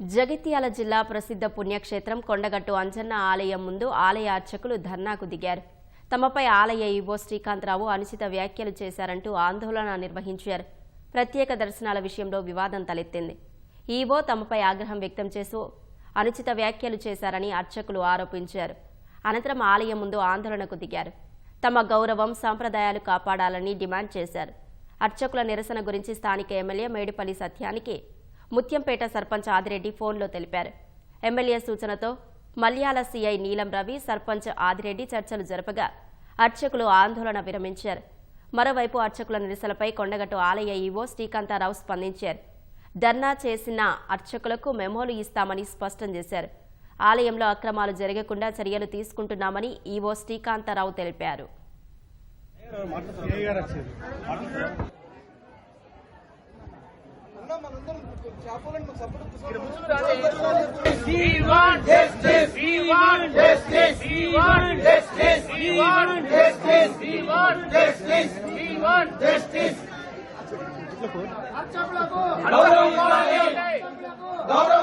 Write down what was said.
జగిత్యాల జిల్లా ప్రసిద్ధ పుణ్యక్షేత్రం కొండగట్టు అంజన్న ఆలయం ముందు ఆలయ అర్చకులు ధర్నాకు దిగారు. తమపై ఆలయ ఈవో శ్రీకాంతరావు అనుచిత వ్యాఖ్యలు చేశారంటూ ఆందోళన నిర్వహించారు. ప్రత్యేక దర్శనాల విషయంలో వివాదం తలెత్తింది. ఈవో తమపై ఆగ్రహం వ్యక్తం చేస్తూ అనుచిత వ్యాఖ్యలు చేశారని అర్చకులు ఆరోపించారు. అనంతరం ఆలయం ముందు ఆందోళనకు దిగారు. తమ గౌరవం సాంప్రదాయాలు కాపాడాలని డిమాండ్ చేశారు. అర్చకుల నిరసన గురించి స్థానిక ఎమ్మెల్యే మేడిపల్లి సత్యానికి ముత్యంపేట సర్పంచ్ ఆదిరెడ్డి ఫోన్లో తెలిపారు. ఎమ్మెల్యే సూచనతో మల్యాల సీఐ నీలం రవి సర్పంచ్ ఆదిరెడ్డి చర్చలు జరపగా అర్చకులు ఆందోళన విరమించారు. మరోవైపు అర్చకుల నిరసనపై కొండగట్టు ఆలయ ఈవో శ్రీకాంతారావు స్పందించారు. ధర్నా చేసిన అర్చకులకు మెమోలు ఇస్తామని స్పష్టం చేశారు. ఆలయంలో అక్రమాలు జరగకుండా చర్యలు తీసుకుంటున్నామని ఈవో శ్రీకాంతారావు తెలిపారు. We want justice. We want justice. We want justice. We want justice. We want justice. We want justice. గౌరవం ఇవ్వాలి గౌరవం